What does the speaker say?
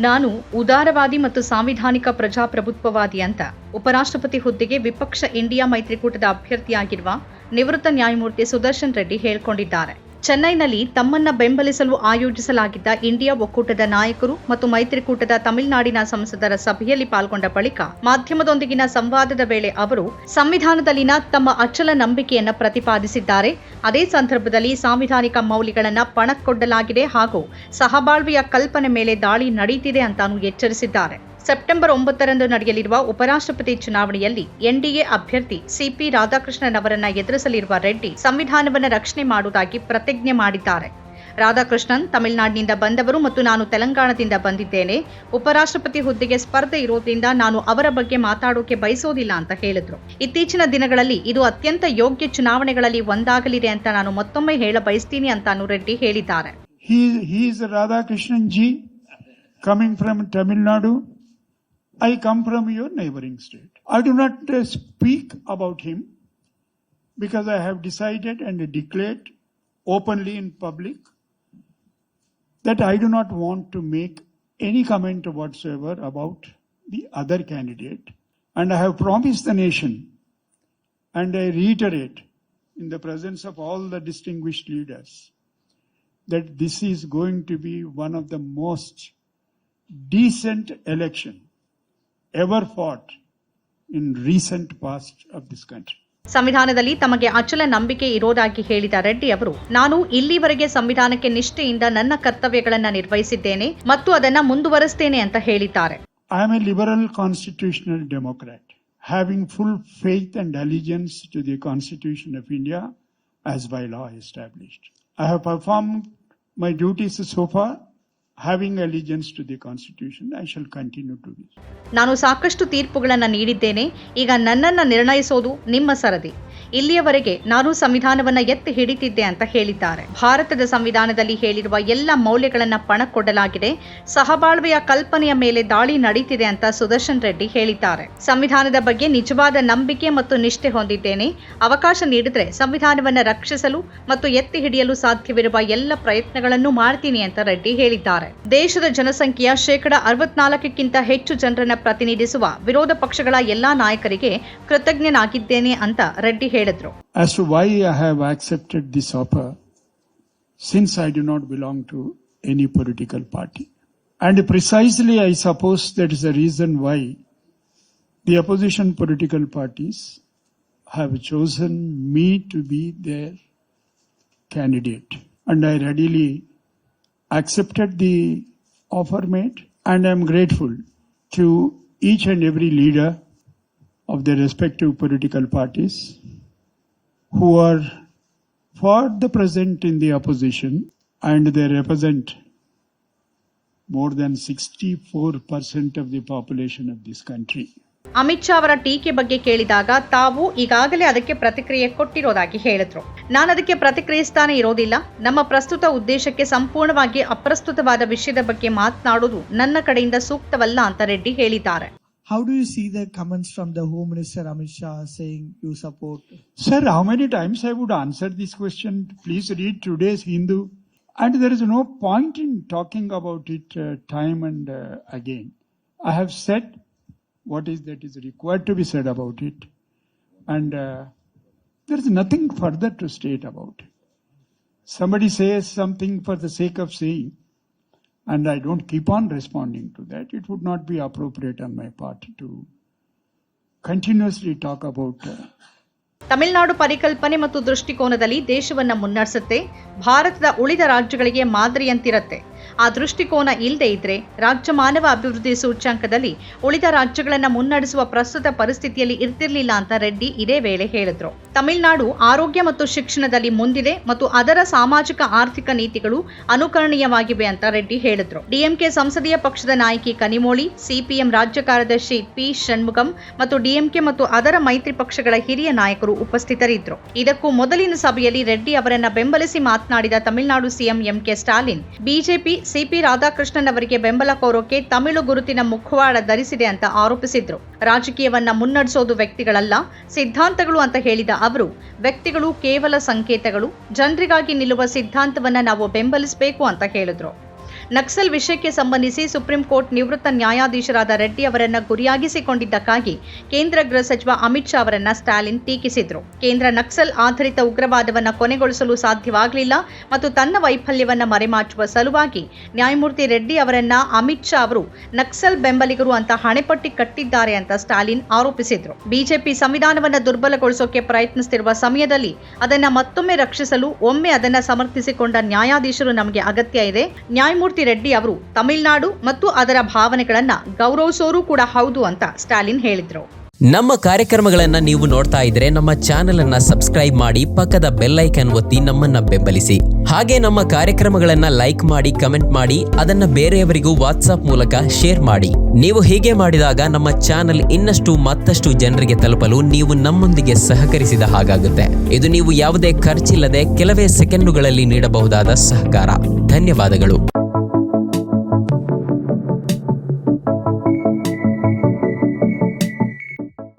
ನಾನು ಉದಾರವಾದಿ ಮತ್ತು ಸಾಂವಿಧಾನಿಕ ಪ್ರಜಾಪ್ರಭುತ್ವವಾದಿ ಅಂತ ಉಪರಾಷ್ಟ್ರಪತಿ ಹುದ್ದೆಗೆ ವಿಪಕ್ಷ ಇಂಡಿಯಾ ಮೈತ್ರಿಕೂಟದ ಅಭ್ಯರ್ಥಿಯಾಗಿರುವ ನಿವೃತ್ತ ನ್ಯಾಯಮೂರ್ತಿ ಸುದರ್ಶನ್ ರೆಡ್ಡಿ ಹೇಳಿಕೊಂಡಿದ್ದಾರೆ. ಚೆನ್ನೈನಲ್ಲಿ ತಮ್ಮನ್ನ ಬೆಂಬಲಿಸಲು ಆಯೋಜಿಸಲಾಗಿದ್ದ ಇಂಡಿಯಾ ಒಕ್ಕೂಟದ ನಾಯಕರು ಮತ್ತು ಮೈತ್ರಿಕೂಟದ ತಮಿಳುನಾಡಿನ ಸಂಸದರ ಸಭೆಯಲ್ಲಿ ಪಾಲ್ಗೊಂಡ ಬಳಿಕ ಮಾಧ್ಯಮದೊಂದಿಗಿನ ಸಂವಾದದ ವೇಳೆ ಅವರು ಸಂವಿಧಾನದಲ್ಲಿನ ತಮ್ಮ ಅಚಲ ನಂಬಿಕೆಯನ್ನು ಪ್ರತಿಪಾದಿಸಿದ್ದಾರೆ. ಅದೇ ಸಂದರ್ಭದಲ್ಲಿ ಸಾಂವಿಧಾನಿಕ ಮೌಲ್ಯಗಳನ್ನು ಪಣಕ್ಕೊಡ್ಡಲಾಗಿದೆ ಹಾಗೂ ಸಹಬಾಳ್ವೆಯ ಕಲ್ಪನೆ ಮೇಲೆ ದಾಳಿ ನಡೆಯುತ್ತಿದೆ ಅಂತಾನೂ ಎಚ್ಚರಿಸಿದ್ದಾರೆ. ಸೆಪ್ಟೆಂಬರ್ ಒಂಬತ್ತರಂದು ನಡೆಯಲಿರುವ ಉಪರಾಷ್ಟ್ರಪತಿ ಚುನಾವಣೆಯಲ್ಲಿ ಎನ್ಡಿಎ ಅಭ್ಯರ್ಥಿ ಸಿಪಿ ರಾಧಾಕೃಷ್ಣನ್ ಅವರನ್ನ ಎದುರಿಸಲಿರುವ ರೆಡ್ಡಿ ಸಂವಿಧಾನವನ್ನು ರಕ್ಷಣೆ ಮಾಡುವುದಾಗಿ ಪ್ರತಿಜ್ಞೆ ಮಾಡಿದ್ದಾರೆ. ರಾಧಾಕೃಷ್ಣನ್ ತಮಿಳುನಾಡಿನಿಂದ ಬಂದವರು ಮತ್ತು ನಾನು ತೆಲಂಗಾಣದಿಂದ ಬಂದಿದ್ದೇನೆ. ಉಪರಾಷ್ಟ್ರಪತಿ ಹುದ್ದೆಗೆ ಸ್ಪರ್ಧೆ ಇರೋದ್ರಿಂದ ನಾನು ಅವರ ಬಗ್ಗೆ ಮಾತಾಡೋಕೆ ಬಯಸೋದಿಲ್ಲ ಅಂತ ಹೇಳಿದ್ರು. ಇತ್ತೀಚಿನ ದಿನಗಳಲ್ಲಿ ಇದು ಅತ್ಯಂತ ಯೋಗ್ಯ ಚುನಾವಣೆಗಳಲ್ಲಿ ಒಂದಾಗಲಿದೆ ಅಂತ ನಾನು ಮತ್ತೊಮ್ಮೆ ಹೇಳ ಬಯಸ್ತೀನಿ ಅಂತಾನು ರೆಡ್ಡಿ ಹೇಳಿದ್ದಾರೆ. Radhakrishnan ji coming from ji, I come from your neighboring state. I do not uh, speak about him because I have decided and declared openly in public that I do not want to make any comment whatsoever about the other candidate. And I have promised the nation, and I reiterate in the presence of all the distinguished leaders, that this is going to be one of the most decent election ever fought in recent past of this country ಸಂವಿಧಾನದಲ್ಲಿ ತಮಗೆ ಅಚಲ ನಂಬಿಕೆ ಇರೋದಾಗಿ ಹೇಳಿದ ರೆಡ್ಡಿ ಅವರು ನಾನು ಇಲ್ಲಿವರೆಗೆ ಸಂವಿಧಾನಕ್ಕೆ ನಿಷ್ಠೆಯಿಂದ ನನ್ನ ಕರ್ತವ್ಯಗಳನ್ನು ನಿರ್ವಹಿಸಿದ್ದೇನೆ ಮತ್ತು ಅದನ್ನು ಮುಂದುವರೆಸ್ತೇನೆ ಅಂತ ಹೇಳಿದ್ದಾರೆ. I am a liberal constitutional democrat having full faith and allegiance to the constitution of India as by law established I have perform my duties so far ನಾನು ಸಾಕಷ್ಟು ತೀರ್ಪುಗಳನ್ನು ನೀಡಿದ್ದೇನೆ. ಈಗ ನನ್ನನ್ನು ನಿರ್ಣಯಿಸೋದು ನಿಮ್ಮ ಸರದಿ. ಇಲ್ಲಿಯವರೆಗೆ ನಾನು ಸಂವಿಧಾನವನ್ನ ಎತ್ತಿ ಹಿಡಿತಿದ್ದೆ ಅಂತ ಹೇಳಿದ್ದಾರೆ. ಭಾರತದ ಸಂವಿಧಾನದಲ್ಲಿ ಹೇಳಿರುವ ಎಲ್ಲ ಮೌಲ್ಯಗಳನ್ನ ಪಣಕ್ಕೊಡಲಾಗಿದೆ. ಸಹಬಾಳ್ವೆಯ ಕಲ್ಪನೆಯ ಮೇಲೆ ದಾಳಿ ನಡೀತಿದೆ ಅಂತ ಸುದರ್ಶನ್ ರೆಡ್ಡಿ ಹೇಳಿದ್ದಾರೆ. ಸಂವಿಧಾನದ ಬಗ್ಗೆ ನಿಜವಾದ ನಂಬಿಕೆ ಮತ್ತು ನಿಷ್ಠೆ ಹೊಂದಿದ್ದೇನೆ. ಅವಕಾಶ ನೀಡಿದ್ರೆ ಸಂವಿಧಾನವನ್ನ ರಕ್ಷಿಸಲು ಮತ್ತು ಎತ್ತಿ ಹಿಡಿಯಲು ಸಾಧ್ಯವಿರುವ ಎಲ್ಲ ಪ್ರಯತ್ನಗಳನ್ನು ಮಾಡ್ತೀನಿ ಅಂತ ರೆಡ್ಡಿ ಹೇಳಿದ್ದಾರೆ. ದೇಶದ ಜನಸಂಖ್ಯೆಯ ಶೇಕಡ ಅರವತ್ನಾಲ್ಕಕ್ಕಿಂತ ಹೆಚ್ಚು ಜನರನ್ನ ಪ್ರತಿನಿಧಿಸುವ ವಿರೋಧ ಪಕ್ಷಗಳ ಎಲ್ಲಾ ನಾಯಕರಿಗೆ ಕೃತಜ್ಞನಾಗಿದ್ದೇನೆ ಅಂತ ರೆಡ್ಡಿ ಹೇಳಿದ್ರು As to why I have accepted this offer, since I do not belong to any political party. And precisely, I suppose that is the reason why the opposition political parties have chosen me to be their candidate. And I readily accepted the offer made and I am grateful to each and every leader of their respective political parties who are for the present in the opposition, and they represent more than 64% of the population of this country. Amit Shah ಅವರ ಟೀಕೆ ಬಗ್ಗೆ ಕೇಳಿದಾಗ ತಾವು ಈಗಾಗಲೇ ಅದಕ್ಕೆ ಪ್ರತಿಕ್ರಿಯೆ ಕೊಟ್ಟಿರೋದಾಗಿ ಹೇಳಿದ್ರು. ನಾನು ಅದಕ್ಕೆ ಪ್ರತಿಕ್ರಿಯಿಸ್ತಾನೆ ಇರೋದಿಲ್ಲ. ನಮ್ಮ ಪ್ರಸ್ತುತ ಉದ್ದೇಶಕ್ಕೆ ಸಂಪೂರ್ಣವಾಗಿ ಅಪ್ರಸ್ತುತವಾದ ವಿಷಯದ ಬಗ್ಗೆ ಮಾತನಾಡೋದು ನನ್ನ ಕಡೆಯಿಂದ ಸೂಕ್ತವಲ್ಲ ಅಂತ ರೆಡ್ಡಿ ಹೇಳಿದ್ದಾರೆ. How do you see the comments from the Home Minister Amit Shah saying you support? Sir, how many times I would answer this question? Please read today's Hindu. And there is no point in talking about it uh, time and uh, again. I have said what is that is required to be said about it. And uh, there is nothing further to state about it. Somebody says something for the sake of saying, and I don't keep on responding to that, it would not be appropriate on my part to continuously talk about uh, Tamil Nadu ಪರಿಕಲ್ಪನೆ ಮತ್ತು ದೃಷ್ಟಿಕೋನದಲ್ಲಿ ದೇಶವನ್ನ ಮುನ್ನಡೆಸುತ್ತೆ ಭಾರತದ ಉಳಿದ ರಾಜ್ಯಗಳಿಗೆ ಮಾದರಿಯಂತಿರತ್ತೆ ಆ ದೃಷ್ಟಿಕೋನ ಇಲ್ಲದೆ ಇದ್ರೆ ರಾಜ್ಯ ಮಾನವ ಅಭಿವೃದ್ಧಿ ಸೂಚ್ಯಾಂಕದಲ್ಲಿ ಉಳಿದ ರಾಜ್ಯಗಳನ್ನ ಮುನ್ನಡೆಸುವ ಪ್ರಸ್ತುತ ಪರಿಸ್ಥಿತಿಯಲ್ಲಿ ಇರ್ತಿರ್ಲಿಲ್ಲ ಅಂತ ರೆಡ್ಡಿ ಇದೇ ವೇಳೆ ಹೇಳಿದ್ರು. ತಮಿಳುನಾಡು ಆರೋಗ್ಯ ಮತ್ತು ಶಿಕ್ಷಣದಲ್ಲಿ ಮುಂದಿದೆ ಮತ್ತು ಅದರ ಸಾಮಾಜಿಕ ಆರ್ಥಿಕ ನೀತಿಗಳು ಅನುಕರಣೀಯವಾಗಿವೆ ಅಂತ ರೆಡ್ಡಿ ಹೇಳಿದ್ರು. ಡಿಎಂಕೆ ಸಂಸದೀಯ ಪಕ್ಷದ ನಾಯಕಿ ಕನಿಮೋಳಿ, ಸಿಪಿಎಂ ರಾಜ್ಯ ಕಾರ್ಯದರ್ಶಿ ಪಿ ಷಣ್ಮುಖಂ ಮತ್ತು ಡಿಎಂಕೆ ಮತ್ತು ಅದರ ಮೈತ್ರಿ ಪಕ್ಷಗಳ ಹಿರಿಯ ನಾಯಕರು ಉಪಸ್ಥಿತರಿದ್ದರು ಇದಕ್ಕೂ ಮೊದಲಿನ ಸಭೆಯಲ್ಲಿ ರೆಡ್ಡಿ ಅವರನ್ನ ಬೆಂಬಲಿಸಿ ಮಾತನಾಡಿದ Tamil Nadu CM MK Stalin, BJP CP Radhakrishnan ಅವರಿಗೆ ಬೆಂಬಲ ಕೋರೋಕೆ ತಮಿಳು ಗುರುತಿನ ಮುಖವಾಡ ಧರಿಸಿದೆ ಅಂತ ಆರೋಪಿಸಿದ್ರು. ರಾಜಕೀಯವನ್ನ ಮುನ್ನಡೆಸೋದು ವ್ಯಕ್ತಿಗಳಲ್ಲ, ಸಿದ್ಧಾಂತಗಳು ಅಂತ ಹೇಳಿದ ಅವರು, ವ್ಯಕ್ತಿಗಳು ಕೇವಲ ಸಂಕೇತಗಳು, ಜನರಿಗಾಗಿ ನಿಲ್ಲುವ ಸಿದ್ಧಾಂತವನ್ನ ನಾವು ಬೆಂಬಲಿಸಬೇಕು ಅಂತ ಹೇಳಿದ್ರು. ನಕ್ಸಲ್ ವಿಷಯಕ್ಕೆ ಸಂಬಂಧಿಸಿ ಸುಪ್ರೀಂ ಕೋರ್ಟ್ ನಿವೃತ್ತ ನ್ಯಾಯಾಧೀಶರಾದ ರೆಡ್ಡಿ ಅವರನ್ನ ಗುರಿಯಾಗಿಸಿಕೊಂಡಿದ್ದಕ್ಕಾಗಿ ಕೇಂದ್ರ ಗೃಹ ಸಚಿವ ಅಮಿತ್ ಶಾ ಅವರನ್ನ ಸ್ಟಾಲಿನ್ ಟೀಕಿಸಿದ್ರು. ಕೇಂದ್ರ ನಕ್ಸಲ್ ಆಧಾರಿತ ಉಗ್ರವಾದವನ್ನ ಕೊನೆಗೊಳಿಸಲು ಸಾಧ್ಯವಾಗಲಿಲ್ಲ ಮತ್ತು ತನ್ನ ವೈಫಲ್ಯವನ್ನು ಮರೆಮಾಚುವ ಸಲುವಾಗಿ ನ್ಯಾಯಮೂರ್ತಿ ರೆಡ್ಡಿ ಅವರನ್ನ ಅಮಿತ್ ಶಾ ಅವರು ನಕ್ಸಲ್ ಬೆಂಬಲಿಗರು ಅಂತ ಹಣೆಪಟ್ಟಿ ಕಟ್ಟಿದ್ದಾರೆ ಅಂತ ಸ್ಟಾಲಿನ್ ಆರೋಪಿಸಿದ್ರು. ಬಿಜೆಪಿ ಸಂವಿಧಾನವನ್ನು ದುರ್ಬಲಗೊಳಿಸೋಕೆ ಪ್ರಯತ್ನಿಸುತ್ತಿರುವ ಸಮಯದಲ್ಲಿ ಅದನ್ನ ಮತ್ತೊಮ್ಮೆ ರಕ್ಷಿಸಲು ಒಮ್ಮೆ ಅದನ್ನು ಸಮರ್ಥಿಸಿಕೊಂಡ ನ್ಯಾಯಾಧೀಶರು ನಮಗೆ ಅಗತ್ಯ ಇದೆ. ನ್ಯಾಯಮೂರ್ತಿ ರೆಡ್ಡಿ ಅವರು ತಮಿಳುನಾಡು ಮತ್ತು ಅದರ ಭಾವನೆಗಳನ್ನ ಗೌರವಿಸೋರು ಕೂಡ ಹೌದು ಅಂತ ಸ್ಟಾಲಿನ್ ಹೇಳಿದ್ರು. ನಮ್ಮ ಕಾರ್ಯಕ್ರಮಗಳನ್ನ ನೀವು ನೋಡ್ತಾ ಇದ್ರೆ ನಮ್ಮ ಚಾನೆಲ್ ಅನ್ನ ಸಬ್ಸ್ಕ್ರೈಬ್ ಮಾಡಿ ಪಕ್ಕದ ಬೆಲ್ ಐಕನ್ ಒತ್ತಿ ನಮ್ಮನ್ನ ಬೆಂಬಲಿಸಿ. ಹಾಗೆ ನಮ್ಮ ಕಾರ್ಯಕ್ರಮಗಳನ್ನ ಲೈಕ್ ಮಾಡಿ, ಕಮೆಂಟ್ ಮಾಡಿ, ಅದನ್ನ ಬೇರೆಯವರಿಗೂ ವಾಟ್ಸ್ಆಪ್ ಮೂಲಕ ಶೇರ್ ಮಾಡಿ. ನೀವು ಹೀಗೆ ಮಾಡಿದಾಗ ನಮ್ಮ ಚಾನೆಲ್ ಇನ್ನಷ್ಟು ಮತ್ತಷ್ಟು ಜನರಿಗೆ ತಲುಪಲು ನೀವು ನಮ್ಮೊಂದಿಗೆ ಸಹಕರಿಸಿದ ಹಾಗಾಗುತ್ತೆ. ಇದು ನೀವು ಯಾವುದೇ ಖರ್ಚಿಲ್ಲದೆ ಕೆಲವೇ ಸೆಕೆಂಡುಗಳಲ್ಲಿ ನೀಡಬಹುದಾದ ಸಹಕಾರ. ಧನ್ಯವಾದಗಳು.